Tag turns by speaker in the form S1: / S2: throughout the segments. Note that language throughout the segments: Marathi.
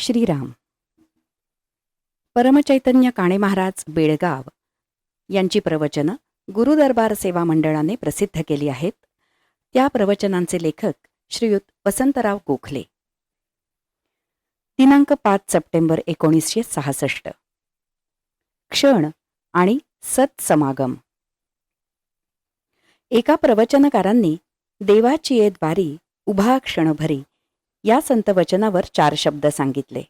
S1: श्रीराम. परमचैतन्य काणे महाराज बेळगाव यांची प्रवचनं गुरुदरबार सेवा मंडळाने प्रसिद्ध केली आहेत. त्या प्रवचनांचे लेखक श्रीयुत वसंतराव गोखले. दिनांक पाच सप्टेंबर एकोणीसशे सहासष्ट. क्षण आणि सत्समागम. एका प्रवचनकारांनी देवाची ये द्वारी उभा क्षणभरी या संतवचनावर चार शब्द सांगितले.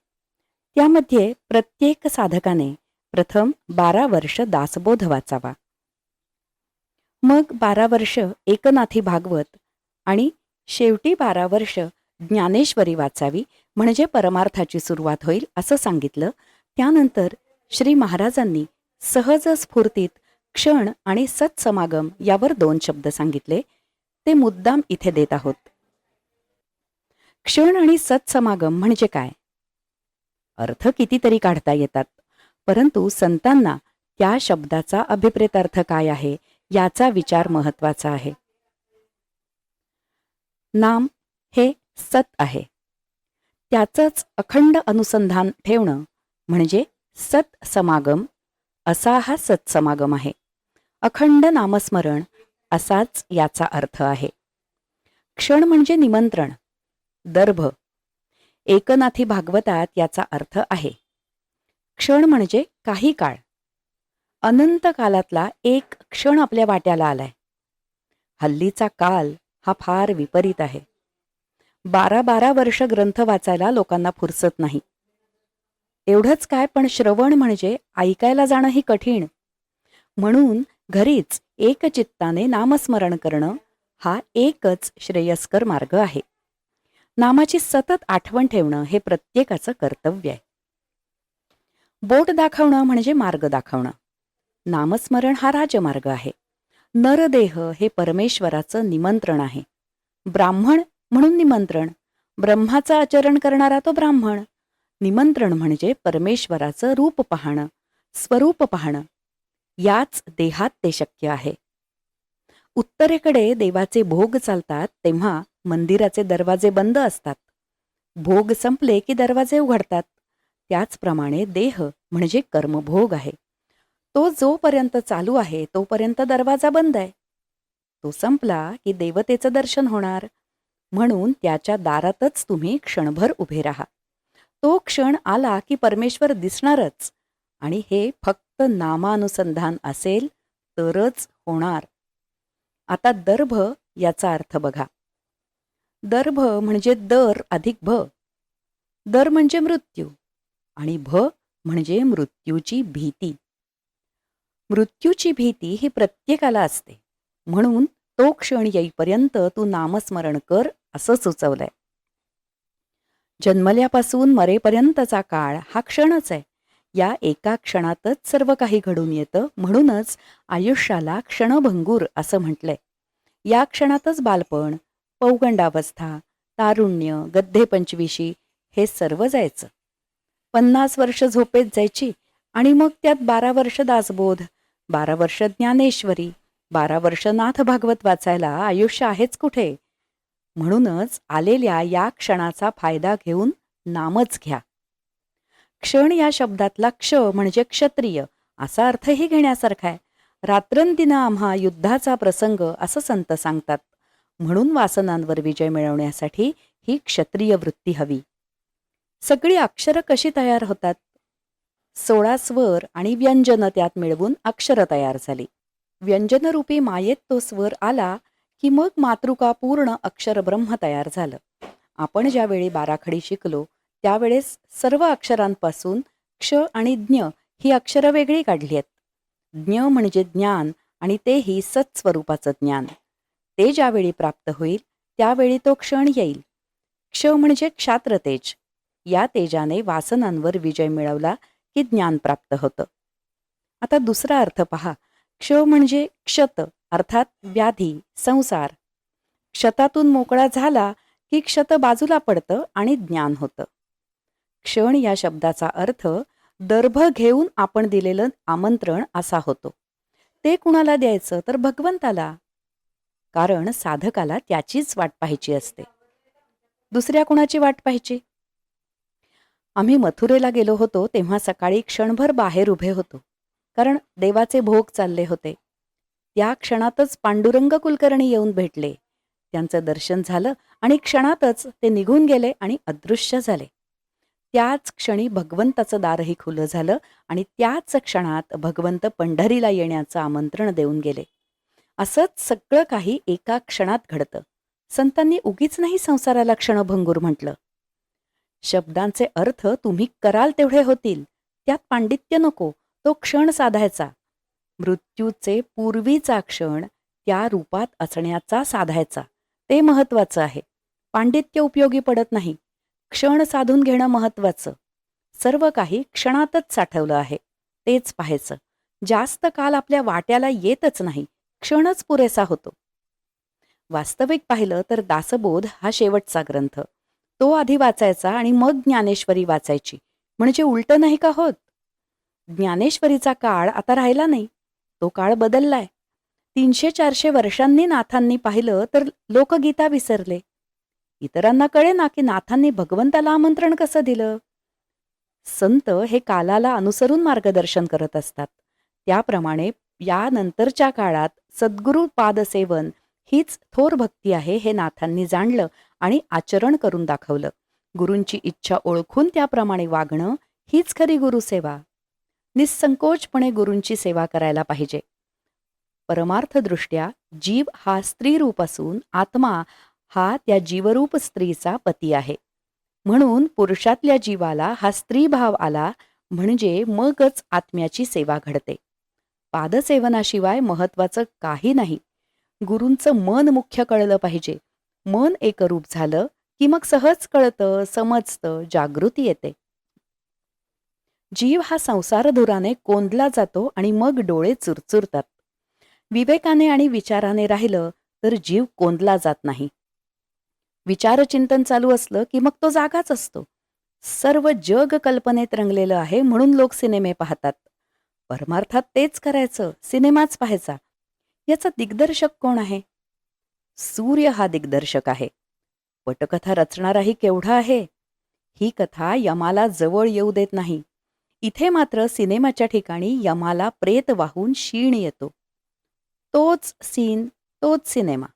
S1: त्यामध्ये प्रत्येक साधकाने प्रथम बारा वर्ष दासबोध वाचावा. मग बारा वर्ष एकनाथी भागवत आणि शेवटी बारा वर्ष ज्ञानेश्वरी वाचावी म्हणजे परमार्थाची सुरुवात होईल असं सांगितलं. त्यानंतर श्री महाराजांनी सहज स्फूर्तीत क्षण आणि सत्समागम यावर दोन शब्द सांगितले. ते मुद्दाम इथे देत आहोत. क्षण आणि सत्समागम म्हणजे काय? अर्थ कितीतरी काढता येतात परंतु संतांना त्या शब्दाचा अभिप्रेत अर्थ काय आहे याचा विचार महत्त्वाचा आहे. नाम हे सत आहे. त्याचंच अखंड अनुसंधान ठेवणं म्हणजे सत समागम असा हा सत्समागम आहे. अखंड नामस्मरण असाच याचा अर्थ आहे. क्षण म्हणजे निमंत्रण दर्भ. एकनाथी भागवतात याचा अर्थ आहे. क्षण म्हणजे काही काळ. अनंत कालातला एक क्षण आपल्या वाट्याला आलाय. हल्लीचा काल हा फार विपरीत आहे. बारा बारा वर्ष ग्रंथ वाचायला लोकांना फुरसत नाही. एवढंच काय पण श्रवण म्हणजे ऐकायला जाणंही कठीण. म्हणून घरीच एकचित्ताने नामस्मरण करणं हा एकच श्रेयस्कर मार्ग आहे. नामाची सतत आठवण ठेवणं हे प्रत्येकाचं कर्तव्य आहे. बोट दाखवणं म्हणजे मार्ग दाखवणं. नामस्मरण हा राजमार्ग आहे. नरदेह हे परमेश्वराचं निमंत्रण आहे. ब्राह्मण म्हणून निमंत्रण ब्रह्माचं आचरण करणारा तो ब्राह्मण. निमंत्रण म्हणजे परमेश्वराचं रूप पाहणं स्वरूप पाहणं. याच देहात ते शक्य आहे. उत्तरेकडे देवाचे भोग चालतात तेव्हा मंदिराचे दरवाजे बंद असतात. भोग संपले की दरवाजे उघडतात. त्याचप्रमाणे देह म्हणजे कर्मभोग आहे. तो जोपर्यंत चालू आहे तोपर्यंत दरवाजा बंद आहे. तो संपला की देवतेचं दर्शन होणार. म्हणून त्याच्या दारातच तुम्ही क्षणभर उभे राहा. तो क्षण आला की परमेश्वर दिसणारच. आणि हे फक्त नामानुसंधान असेल तरच होणार. आता दर्भ याचा अर्थ बघा. दर्भ म्हणजे दर अधिक भ. दर म्हणजे मृत्यू आणि भ म्हणजे मृत्यूची भीती. मृत्यूची भीती ही प्रत्येकाला असते. म्हणून तो क्षण येईपर्यंत तू नामस्मरण कर असं सुचवलंय. जन्मल्यापासून मरेपर्यंतचा काळ हा क्षणच आहे. या एका क्षणातच सर्व काही घडून येतं. म्हणूनच आयुष्याला क्षणभंगूर असं म्हटलंय. या क्षणातच बालपण पौगंडावस्था तारुण्य गद्धे पंचवीशी हे सर्व जायचं. पन्नास वर्ष झोपेत जायची आणि मग त्यात बारा वर्ष दासबोध बारा वर्ष ज्ञानेश्वरी बारा वर्ष नाथ भागवत वाचायला आयुष्य आहेच कुठे? म्हणूनच आलेल्या या क्षणाचा फायदा घेऊन नामच घ्या. क्षण या शब्दातला क्ष म्हणजे क्षत्रिय असा अर्थही घेण्यासारखा आहे. रात्रंदिनं आम्हा युद्धाचा प्रसंग असं संत सांगतात. म्हणून वासनांवर विजय मिळवण्यासाठी ही क्षत्रिय वृत्ती हवी. सगळी अक्षरं कशी तयार होतात? सोळा स्वर आणि व्यंजन त्यात मिळवून अक्षरं तयार झाली. व्यंजनरूपी मायेत तो स्वर आला की मग मातृका पूर्ण अक्षर ब्रह्म तयार झालं. आपण ज्यावेळी बाराखडी शिकलो त्यावेळेस सर्व अक्षरांपासून क्ष आणि ज्ञ ही अक्षरं वेगळी काढली आहेत. ज्ञ म्हणजे ज्ञान आणि तेही सत्स्वरूपाचं ज्ञान. ते ज्यावेळी प्राप्त होईल त्यावेळी तो क्षण येईल. क्ष म्हणजे क्षात्र तेज या तेजाने वासनांवर विजय मिळवला की ज्ञान प्राप्त होतं. आता दुसरा अर्थ पहा. क्ष म्हणजे क्षत अर्थात व्याधी संसार. क्षतातून मोकळा झाला की क्षत बाजूला पडतं आणि ज्ञान होतं. क्षण या शब्दाचा अर्थ दर्भ घेऊन आपण दिलेलं आमंत्रण असा होतो. ते कुणाला द्यायचं? तर भगवंताला. कारण साधकाला त्याचीच वाट पाहायची असते. दुसऱ्या कुणाची वाट पाहायची? आम्ही मथुरेला गेलो होतो तेव्हा सकाळी क्षणभर बाहेर उभे होतो. कारण देवाचे भोग चालले होते. त्या क्षणातच पांडुरंग कुलकर्णी येऊन भेटले. त्यांचं दर्शन झालं आणि क्षणातच ते निघून गेले आणि अदृश्य झाले. त्याच क्षणी भगवंताचं दारही खुलं झालं आणि त्याच क्षणात भगवंत पंढरीला येण्याचं आमंत्रण देऊन गेले. असंच सगळं काही एका क्षणात घडतं. संतांनी उगीच नाही संसाराला क्षणभंगूर म्हटलं. शब्दांचे अर्थ तुम्ही कराल तेवढे होतील. त्यात पांडित्य नको तो क्षण साधायचा. मृत्यूचे पूर्वीचा क्षण त्या रूपात असण्याचा साधायचा. ते महत्वाचं आहे. पांडित्य उपयोगी पडत नाही. क्षण साधून घेणं महत्वाचं. सर्व काही क्षणातच साठवलं आहे. तेच पाहायचं. जास्त काल आपल्या वाट्याला येतच नाही. क्षणच पुरेसा होतो. वास्तविक पाहिलं तर दासबोध हा शेवटचा ग्रंथ. तो आधी वाचायचा आणि मग ज्ञानेश्वरी वाचायची. म्हणजे उलट नाही का होत? ज्ञानेश्वरीचा काळ आता राहिला नाही. तो काळ बदललाय. तीनशे चारशे वर्षांनी नाथांनी पाहिलं तर लोकगीता विसरले. इतरांना कळे ना की नाथांनी भगवंताला आमंत्रण कसं दिलं? संत हे कालाला अनुसरून मार्गदर्शन करत असतात. त्याप्रमाणे यानंतरच्या काळात सद्गुरु पादसेवन हीच थोर भक्ती आहे हे नाथांनी जाणलं आणि आचरण करून दाखवलं. गुरूंची इच्छा ओळखून त्याप्रमाणे वागणं हीच खरी गुरुसेवा निसंकोचपणे गुरूंची सेवा करायला पाहिजे. परमार्थदृष्ट्या जीव हा स्त्रीरूप असून आत्मा हा त्या जीवरूप स्त्रीचा पती आहे. म्हणून पुरुषातल्या जीवाला हा स्त्रीभाव आला म्हणजे मगच आत्म्याची सेवा घडते. पादसेवनाशिवाय महत्वाचं काही नाही. गुरूंचं मन मुख्य कळलं पाहिजे. मन एकरूप झालं की मग सहज कळतं समजतं जागृती येते. जीव हा संसारधुराने कोंदला जातो आणि मग डोळे चुरचुरतात. विवेकाने आणि विचाराने राहिलं तर जीव कोंदला जात नाही. विचारचिंतन चालू असलं की मग तो जागाच असतो. सर्व जग कल्पनेत रंगलेलं आहे म्हणून लोक सिनेमे पाहतात. परमार्थात तेच करायचं सिनेमाच पाहायचा. याचा दिग्दर्शक कोण आहे? सूर्य हा दिग्दर्शक आहे. पटकथा रचणाराही केवढा आहे. ही कथा यमाला जवळ येऊ देत नाही. इथे मात्र सिनेमाच्या ठिकाणी यमाला प्रेत वाहून शीण येतो. तोच सीन तोच सिनेमा.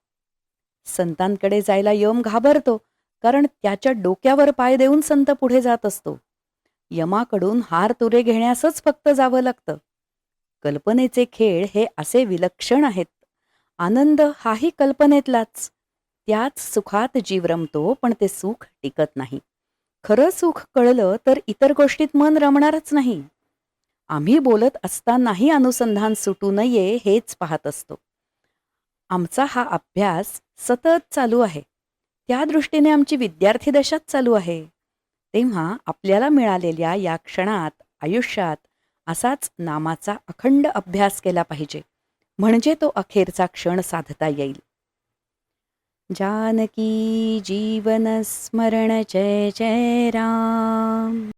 S1: संतांकडे जायला यम घाबरतो कारण त्याच्या डोक्यावर पाय देऊन संत पुढे जात असतो. यमाकडून हार तुरे घेण्यासच फक्त जावं लागतं. कल्पनेचे खेळ हे असे विलक्षण आहेत. आनंद हाही कल्पनेतलाच. त्याच सुखात जीव रमतो पण ते सुख टिकत नाही. खरं सुख कळलं तर इतर गोष्टीत मन रमणारच नाही. आम्ही बोलत असतानाही अनुसंधान सुटू नये हेच पाहत असतो. आमचा हा अभ्यास सतत चालू आहे. त्या दृष्टीने आमची विद्यार्थी दशाच चालू आहे. तेव्हा आपल्याला मिळालेल्या या क्षणात आयुष्यात असाच नामाचा अखंड अभ्यास केला पाहिजे. म्हणजे तो अखेरचा क्षण साधता येईल. जानकी जीवन स्मरण जय जय राम.